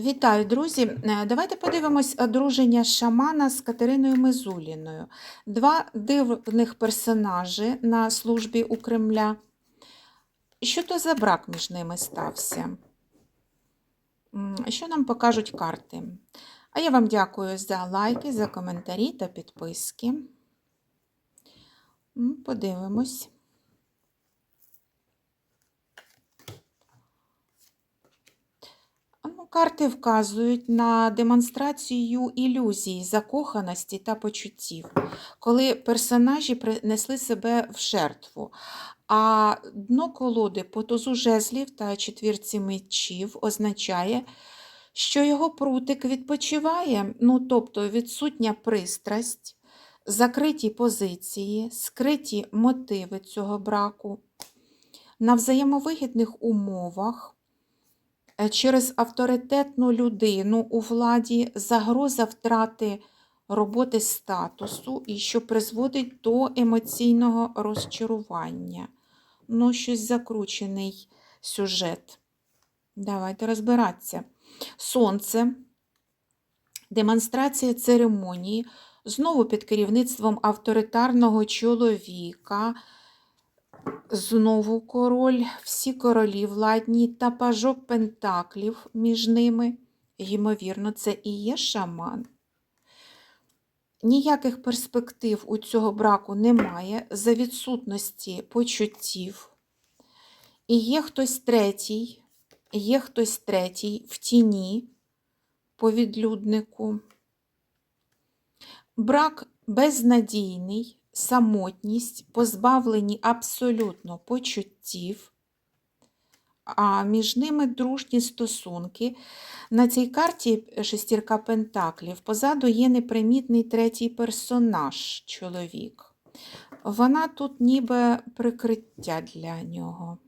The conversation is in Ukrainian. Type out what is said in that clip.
Вітаю, друзі! Е, Давайте подивимось одруження шамана з Катериною Мизуліною. Два дивних персонажі на службі у Кремля. Що то за брак між ними стався? Що нам покажуть карти? А я вам дякую за лайки, за коментарі та підписки. Подивимось. Ну, карти вказують на демонстрацію ілюзій, закоханості та почуттів, коли персонажі принесли себе в жертву. А дно колоди по тузу жезлів та четвірці мечів означає, що його прутик відпочиває, ну тобто відсутня пристрасть, закриті позиції, скриті мотиви цього браку, на взаємовигідних умовах. Е, Через авторитетну людину у владі загроза втрати роботи статусу і що призводить до емоційного розчарування. Ну, щось закручений сюжет. Давайте розбиратися. Сонце, демонстрація церемонії, знову під керівництвом авторитарного чоловіка. Знову король, всі королі владні та пажок пентаклів між ними. Ймовірно, це і є шаман. Ніяких перспектив у цього браку немає за відсутності почуттів. І є хтось третій, є хтось третій в тіні по відлюднику. Брак безнадійний, самотність, позбавлені абсолютно почуттів, а між ними дружні стосунки. На цій карті шестірка пентаклів позаду є непримітний третій персонаж чоловік. Вона тут ніби прикриття для нього.